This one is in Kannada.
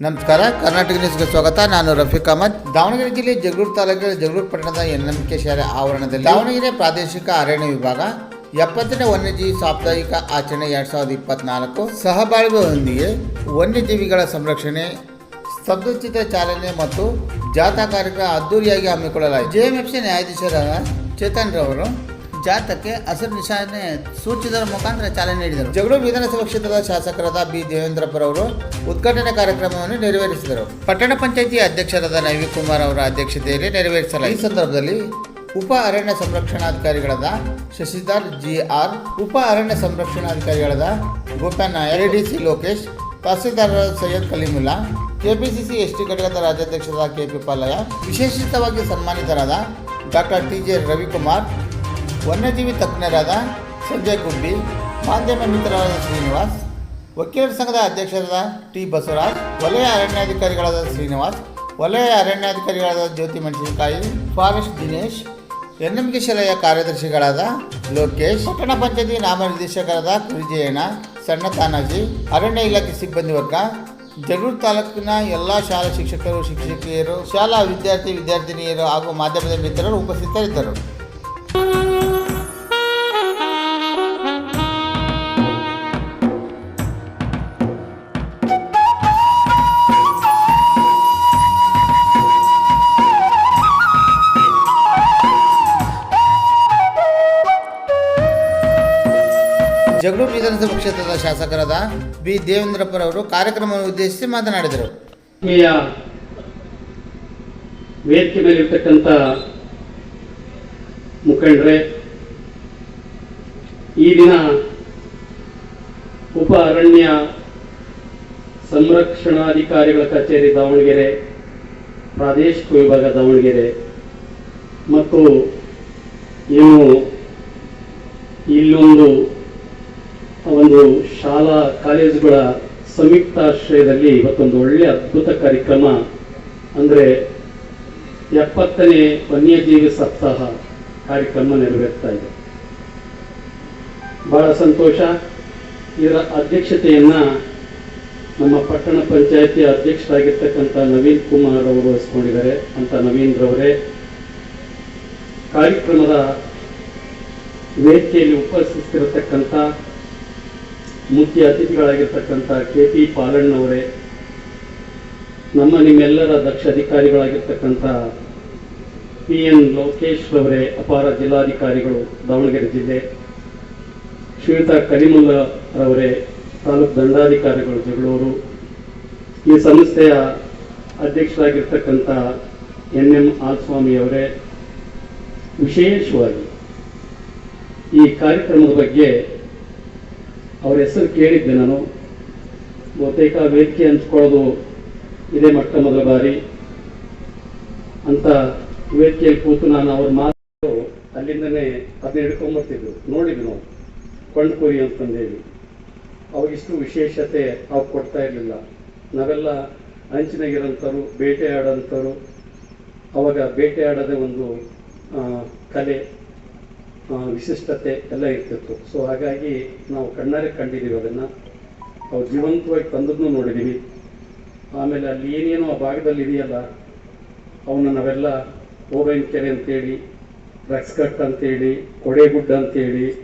ನಮಸ್ಕಾರ, ಕರ್ನಾಟಕ ನ್ಯೂಸ್ಗೆ ಸ್ವಾಗತ. ನಾನು ರಫೀಕ್ ಅಹಮದ್. ದಾವಣಗೆರೆ ಜಿಲ್ಲೆ ಜಗಳೂರು ತಾಲೂಕಿನ ಜಗಳೂರು ಪಟ್ಟಣದ ಎನ್ಎಂಕೆ ಶಾಲೆ ಆವರಣದಲ್ಲಿ ದಾವಣಗೆರೆ ಪ್ರಾದೇಶಿಕ ಅರಣ್ಯ ವಿಭಾಗ ಎಪ್ಪತ್ತನೇ ವನ್ಯಜೀವಿ ಸಾಪ್ತಾಹಿಕ ಆಚರಣೆ ಎರಡ್ ಸಾವಿರದ ಇಪ್ಪತ್ನಾಲ್ಕು ಸಹಬಾಳ್ವೆಯೊಂದಿಗೆ ವನ್ಯಜೀವಿಗಳ ಸಂರಕ್ಷಣೆ ಸ್ತಬ್ಧಚಿತ್ರ ಚಾಲನೆ ಮತ್ತು ಜಾಥಾ ಕಾರ್ಯಕ್ರಮ ಅದ್ದೂರಿಯಾಗಿ ಹಮ್ಮಿಕೊಳ್ಳಲಾಯಿತು. ಜೆಎಂಎಫ್ಸಿ ನ್ಯಾಯಾಧೀಶರಾದ ಚೇತನ್ ರವರು ಜಾಥಾಕ್ಕೆ ಹಸಿರು ನಿಶಾನೆ ಸೂಚಿಸಿದ ಮುಖಾಂತರ ಚಾಲನೆ ನೀಡಿದರು. ಜಗಳೂರು ವಿಧಾನಸಭಾ ಕ್ಷೇತ್ರದ ಶಾಸಕರಾದ ಬಿ. ದೇವೇಂದ್ರಪ್ಪರವರು ಉದ್ಘಾಟನೆ ಕಾರ್ಯಕ್ರಮವನ್ನು ನೆರವೇರಿಸಿದರು. ಪಟ್ಟಣ ಪಂಚಾಯಿತಿ ಅಧ್ಯಕ್ಷರಾದ ನವಿ ಕುಮಾರ್ ಅವರ ಅಧ್ಯಕ್ಷತೆಯಲ್ಲಿ ನೆರವೇರಿಸಲಾಯಿತು. ಈ ಸಂದರ್ಭದಲ್ಲಿ ಉಪ ಅರಣ್ಯ ಸಂರಕ್ಷಣಾಧಿಕಾರಿಗಳಾದ ಶಶಿಧರ್ ಜಿ. ಆರ್, ಉಪ ಅರಣ್ಯ ಸಂರಕ್ಷಣಾಧಿಕಾರಿಗಳಾದ ಗೋಪಾಲ್ ಡಿ. ಎಡಿಸಿ ಲೋಕೇಶ್, ತಹಸೀಲ್ದಾರ ಸೈಯದ್ ಕಲೀಮುಲ್ಲಾ, ಕೆಪಿಸಿಸಿ ಎಸ್ಟಿ ಘಟಕದ ರಾಜ್ಯಾಧ್ಯಕ್ಷರಾದ ಕೆಪಿ ಪಾಲಯ್ಯ, ವಿಶೇಷಿತವಾಗಿ ಸನ್ಮಾನಿತರಾದ ಡಾಕ್ಟರ್ ಟಿ. ಜೆ. ರವಿಕುಮಾರ್ ವನ್ಯಜೀವಿ ತಜ್ಞರಾದ ಸಂಜಯ್ ಗುಬ್ಬಿ ಮಾಧ್ಯಮ ಮಿತ್ರರಾದ ಶ್ರೀನಿವಾಸ್, ವಕೀಲರ ಸಂಘದ ಅಧ್ಯಕ್ಷರಾದ ಟಿ ಬಸವರಾಜ್, ವಲಯ ಅರಣ್ಯಾಧಿಕಾರಿಗಳಾದ ಶ್ರೀನಿವಾಸ್, ವಲಯ ಅರಣ್ಯಾಧಿಕಾರಿಗಳಾದ ಜ್ಯೋತಿ ಮೆಣಸಿನಕಾಯಿ, ಫಾರೆಸ್ಟ್ ದಿನೇಶ್, ಎನ್ಎಂಕೆ ಶಾಲೆಯ ಕಾರ್ಯದರ್ಶಿಗಳಾದ ಲೋಕೇಶ್, ಪಟ್ಟಣ ಪಂಚಾಯತಿ ನಾಮನಿರ್ದೇಶಕರಾದ ಕುರಿಜಯಣ್ಣ, ಸಣ್ಣ ತಾನಾಜಿ, ಅರಣ್ಯ ಇಲಾಖೆ ಸಿಬ್ಬಂದಿ ವರ್ಗ ಜಗಳೂರು ತಾಲೂಕಿನ ಎಲ್ಲ ಶಾಲಾ ಶಿಕ್ಷಕರು, ಶಿಕ್ಷಕಿಯರು, ಶಾಲಾ ವಿದ್ಯಾರ್ಥಿ, ವಿದ್ಯಾರ್ಥಿನಿಯರು ಹಾಗೂ ಮಾಧ್ಯಮದ ಮಿತ್ರರು ಉಪಸ್ಥಿತರಿದ್ದರು. ಜಗಳೂರು ವಿಧಾನಸಭಾ ಕ್ಷೇತ್ರದ ಶಾಸಕರಾದ ಬಿ. ದೇವೇಂದ್ರಪ್ಪರವರು ಕಾರ್ಯಕ್ರಮವನ್ನು ಉದ್ದೇಶಿಸಿ ಮಾತನಾಡಿದರು. ವೇದಿಕೆ ಮೇಲೆ ಇರ್ತಕ್ಕಂಥ ಮುಖಂಡರೇ, ಈ ದಿನ ಉಪ ಅರಣ್ಯ ಸಂರಕ್ಷಣಾಧಿಕಾರಿಗಳ ಕಚೇರಿ ದಾವಣಗೆರೆ, ಪ್ರಾದೇಶಿಕ ವಿಭಾಗ ದಾವಣಗೆರೆ, ಮತ್ತು ಇವು ಇಲ್ಲೊಂದು ಒಂದು ಶಾಲಾ ಕಾಲೇಜುಗಳ ಸಂಯುಕ್ತಾಶ್ರಯದಲ್ಲಿ ಇವತ್ತೊಂದು ಒಳ್ಳೆಯ ಅದ್ಭುತ ಕಾರ್ಯಕ್ರಮ, ಅಂದರೆ ಎಪ್ಪತ್ತನೇ ವನ್ಯಜೀವಿ ಸಪ್ತಾಹ ಕಾರ್ಯಕ್ರಮ ನೆರವೇರ್ತಾ ಇದೆ. ಬಹಳ ಸಂತೋಷ. ಇದರ ಅಧ್ಯಕ್ಷತೆಯನ್ನ ನಮ್ಮ ಪಟ್ಟಣ ಪಂಚಾಯತಿ ಅಧ್ಯಕ್ಷರಾಗಿರ್ತಕ್ಕಂಥ ನವೀನ್ ಕುಮಾರ್ ಅವರು ವಹಿಸ್ಕೊಂಡಿದ್ದಾರೆ ಅಂತ ನವೀನ್ ರವರೇ ಕಾರ್ಯಕ್ರಮದ ವೇದಿಕೆಯಲ್ಲಿ ಉಪಸ್ಥಿತಿರತಕ್ಕಂಥ ಮುಖ್ಯ ಅತಿಥಿಗಳಾಗಿರ್ತಕ್ಕಂಥ ಕೆ ಪಿ ಪಾಲಣ್ಣವರೇ, ನಮ್ಮ ನಿಮ್ಮೆಲ್ಲರ ದಕ್ಷ ಅಧಿಕಾರಿಗಳಾಗಿರ್ತಕ್ಕಂಥ ಪಿ ಎನ್ ಲೋಕೇಶ್ ಅವರೇ, ಅಪಾರ ಜಿಲ್ಲಾಧಿಕಾರಿಗಳು, ದಾವಣಗೆರೆ ಜಿಲ್ಲೆ, ಶ್ರೀಯುತ ಕಲಿಮುಲ್ಲ ರವರೇ, ತಾಲೂಕು ದಂಡಾಧಿಕಾರಿಗಳು, ಜಗಳೂರು, ಈ ಸಂಸ್ಥೆಯ ಅಧ್ಯಕ್ಷರಾಗಿರ್ತಕ್ಕಂಥ ಎನ್ ಎಂ ಅವರೇ, ವಿಶೇಷವಾಗಿ ಈ ಕಾರ್ಯಕ್ರಮದ ಬಗ್ಗೆ ಅವ್ರ ಹೆಸರು ಕೇಳಿದ್ದೆ ನಾನು. ಬಹುತೇಕ ವೇದಿಕೆ ಹಂಚ್ಕೊಳ್ಳೋದು ಇದೇ ಮೊಟ್ಟ ಮೊದಲ ಬಾರಿ. ಅಂತ ವೇದಿಕೆಯಲ್ಲಿ ಕೂತು ನಾನು ಅವ್ರ ಮಾತು ಅಲ್ಲಿಂದನೇ ಅದನ್ನ ಹಿಡ್ಕೊಂಡ್ಬರ್ತಿದ್ರು ನೋಡಿದ್ರು ನಾವು. ಕೊಂಡ್ಕುರಿ ಅಂತಂದೇಳಿ. ಅವಾಗಿಷ್ಟು ವಿಶೇಷತೆ ಅವ್ರು ಕೊಡ್ತಾ ಇರಲಿಲ್ಲ. ನಾವೆಲ್ಲ ಅಂಚಿನಾಗಿರೋಂಥವ್ರು ಬೇಟೆಯಾಡೋಂಥವ್ರು ಅವಾಗ ಬೇಟೆಯಾಡೋದೇ ಒಂದು ಕಲೆ. ವಿಶಿಷ್ಟತೆ ಎಲ್ಲ ಇರ್ತಿತ್ತು. ಸೊ ಹಾಗಾಗಿ ನಾವು ಕಣ್ಣಾರೆ ಕಂಡಿದ್ದೀವಿ ಅದನ್ನು. ಅವ್ರು ಜೀವಂತವಾಗಿ ತಂದದ್ದು ನೋಡಿದ್ದೀವಿ. ಆಮೇಲೆ ಅಲ್ಲಿ ಏನೇನೋ ಆ ಭಾಗದಲ್ಲಿ ಇದೆಯಲ್ಲ, ಅವನ್ನ ನಾವೆಲ್ಲ ಓಬೈನ್ ಕೆರೆ ಅಂತೇಳಿ ರಕ್ಸ್ಕಟ್ ಅಂತೇಳಿ, ಕೊಡೆಗುಡ್ಡ ಅಂತೇಳಿ